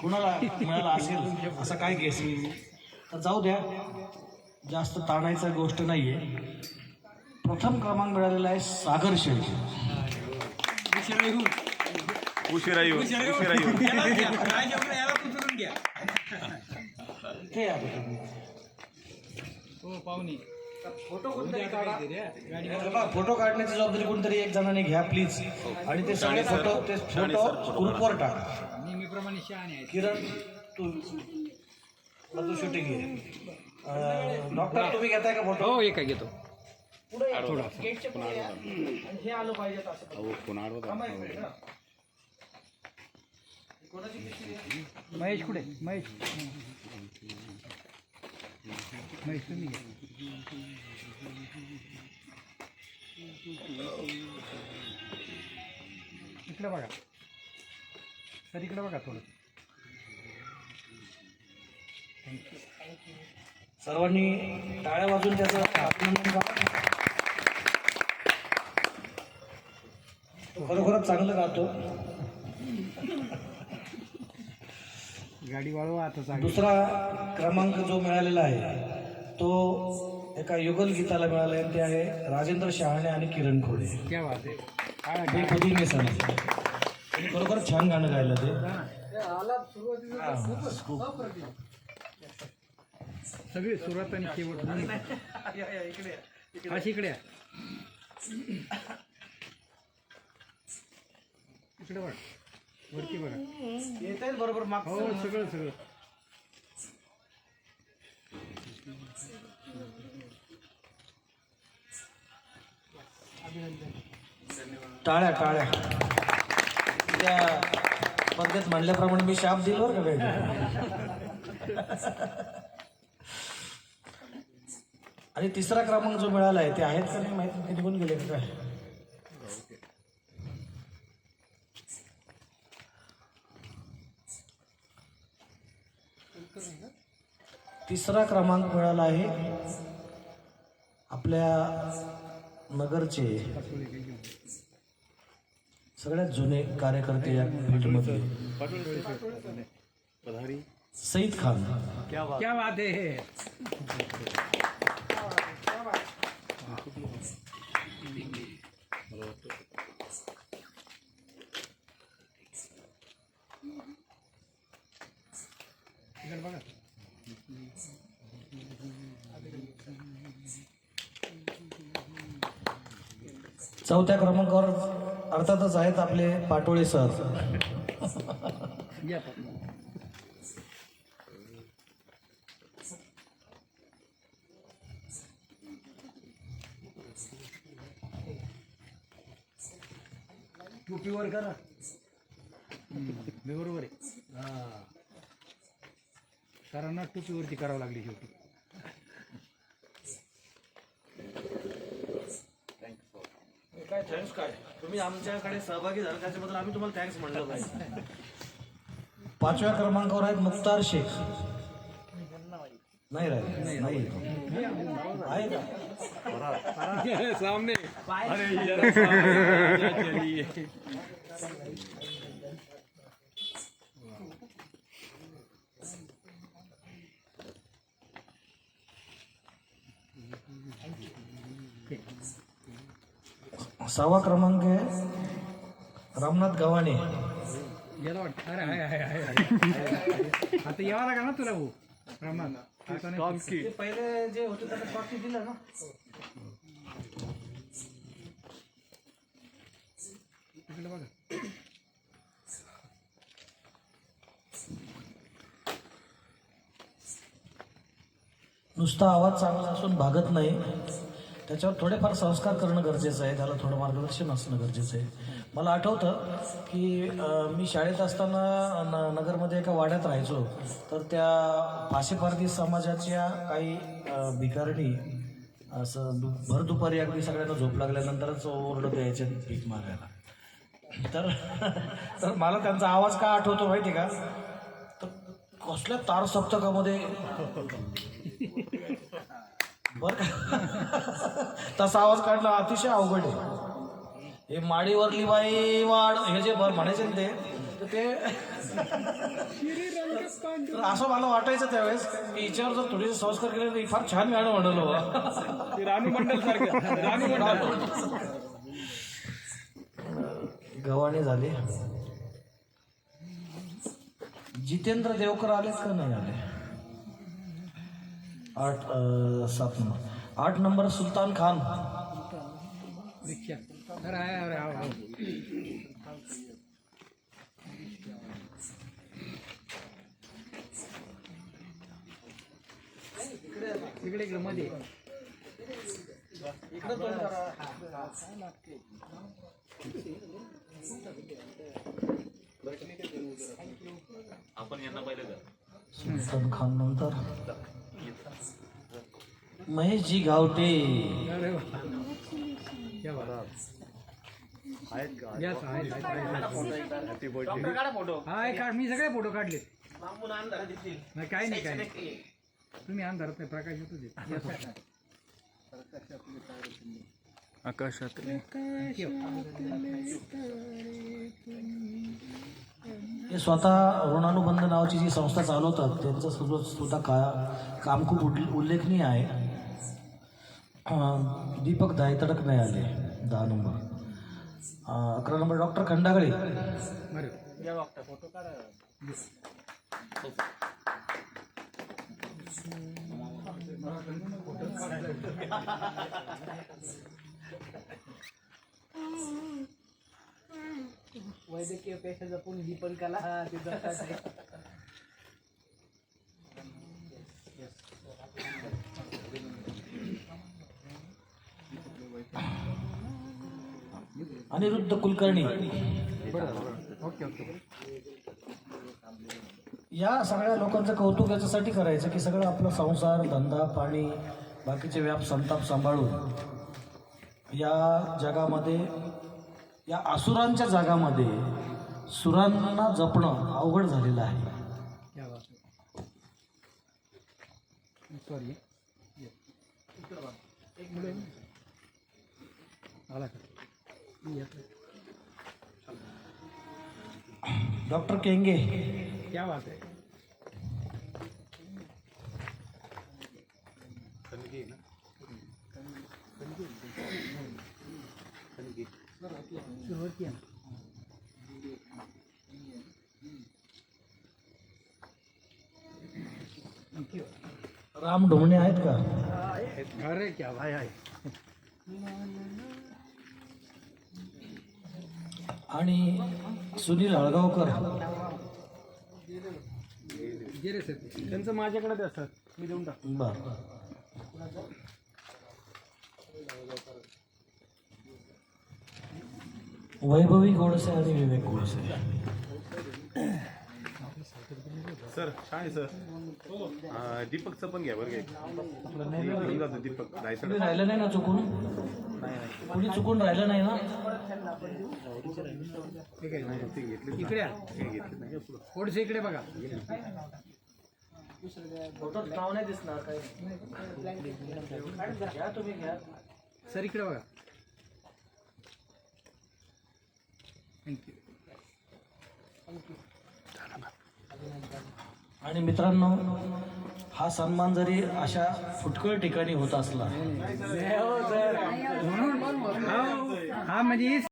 कुणाला मिळाला असेल असं काय गेस तर जाऊ द्या. जास्त ताणायचा गोष्ट नाहीये. प्रथम क्रमांक मिळालेला आहे सागर शेळके. उशिरा येऊन उशिरा येऊन इथे या आता तुम्ही. बघा, फोटो काढण्याची जबाबदारी कोणतरी एक जणाने घ्या प्लीज. आणि ते सगळे फोटो ते फोटो ग्रुपवर टाका. नेहमीप्रमाणे शहाणे आहेत किरण तू तू शूटिंग घे अं, डॉक्टर तुम्ही घेताय का फ़ोटो हो एका घेतो. हे आलं पाहिजे असं. हा. महेश कुठे? महेश. महेश तुम्ही इकडे बघा. सर इकडे बघा थोडं. सर्वांनी टाळ्या वाजून त्याचं अभिनंदन करा. तो खरोखरच चांगलं गातो. गाडी वाळवा आता चांगली. दुसरा क्रमांक जो मिळालेला आहे तो एका युगल गीताला मिळाला आहे. ते आहे राजेंद्र शहाणे आणि किरण खोडे. क्या बात आहे. काळा हे कधी मी सांग खरोखर छान गाणं गायलं ते. खूप. सगळी सुरुवात आणि शेवट. अशी इकडे या. इकडे बघा वरती बघा. येत आहेत बरोबर माग हो सगळं सगळं. टाळ्या टाळ्या. त्या पद्धत म्हणल्याप्रमाणे मी शाप दिलो का काही आणि तिसरा क्रमांक जो मिळाला आहे ते आहेत का नाही माहीत? नाही, ते निघून गेले का काय तिसरा क्रमांक मिळाला आहे आपल्या नगरचे. सगळ्यात जुने कार्यकर्ते या फील्डमध्ये सईद खान. क्या बात. बघा चौथ्या क्रमांकावर अर्थातच आहेत आपले पाटोळे सर. टोपीवर करा. बरोबर आहे. सरांना टोपीवरती करावं लागली शेवटी. थँक्स काय तुम्ही आमच्याकडे सहभागी झाला त्याच्याबद्दल आम्ही तुम्हाला थँक्स म्हणलो पाहिजे पाचव्या क्रमांकावर आहेत मुक्तार शेख. नाही राहिले. नाही आहे का? सामने. सहावा क्रमांक आहे रामनाथ गव्हाणे. गेला वाटतं. अरे हाय हाय हाय हाय. आता यावं लागेल ना तुला भाऊ? प्रमाण पहिले जे होते त्याला बाकी दिलं ना. इकडे बघा. नुसता आवाज चांगला असून भागत नाही. त्याच्यावर थोडेफार संस्कार करणं गरजेचं आहे. त्याला थोडं मार्गदर्शन असणं गरजेचं आहे. मला आठवतं की मी शाळेत असताना न नगरमध्ये एका वाड्यात राहायचो. तर त्या पाशेपारधी समाजाच्या काही भिकारणी असं दु भर दुपारी अगदी सगळ्यांना झोप लागल्यानंतरच ओरडत यायचे पीक मागायला. तर तर मला त्यांचा आवाज का आठवतो माहिती आहे का? तर कसल्या तार सप्तकामध्ये बर. तसा आवाज काढला अतिशय अवघड आहे. हे माडीवरली बाई वाढ हे जे बर म्हणायचे ना ते असं मला वाटायचं त्यावेळेस की हिच्यावर जर थोडेसे संस्कार केले तर ही फार छान गाणं म्हणलं ते रानू मंडल सारखं रानू मंडल. गव्हाणी झाली. जितेंद्र देवकर आलेत का नाही आले? आठ सात नंबर. आठ नंबर सुलतान खान. इकडे मध्ये आपण यांना पाहिलं का सुलतान खान नंतर. महेशजी गावटे. क्या आहेत, आहेत, आहेत. हाय काढ मी सगळे फोटो काढले नाही काही नाही काही नाही तुम्ही अंधारात नाही प्रकाश येतो. आकाशात. हे स्वतः ऋणानुबंध नावाची जी संस्था चालवतात त्यांचं सुद्धा सुद्धा का काम खूप उल्ले- उल्लेखनीय आहे. दीपक दायतडक नाही आले दहा नंबर. अकरा नंबर डॉक्टर खंडागळे. वैद्यकीय पेशा जपून ही पण कला ते जपतात अनिरुद्ध कुलकर्णी. ओके ओके या सगळ्या लोकांचं कौतुक याच्यासाठी करायचं की सगळं आपलं संसार धंदा पाणी बाकीचे व्याप संताप सांभाळून या जगामध्ये या असुरांच्या जागामध्ये सुरांना जपणं अवघड झालेलं आहे. क्या बात सॉरी आला का? येतोय. डॉक्टर केंगे. क्या बात आहे. सुरुवात केली ना. राम ढोमणे आहेत का? अरे क्या? भाई आहे आणि सुनील हळगावकर. सर त्यांचं माझ्याकडे असतात. मी देऊन टाकतो. बर. वैभवी गोडसे आणि विवेक गोडसे. सर शाळे सर. अं, दीपकचं पण घ्या बरं काय घेऊन जातो दीपक. कुणी राहिलं नाही ना चुकून? कुणी चुकून राहिलं नाही ना? ते घेतले. इकडे घेतले नाही. पुढं? थोडंसं इकडे बघा. फोटोत नाव नाही दिसणार काही. घ्या तुम्ही घ्या. सर इकडे बघा. थँक्यू आणि मित्रांनो हा सन्मान जरी अशा फुटकळ ठिकाणी होत असला हा म्हणजे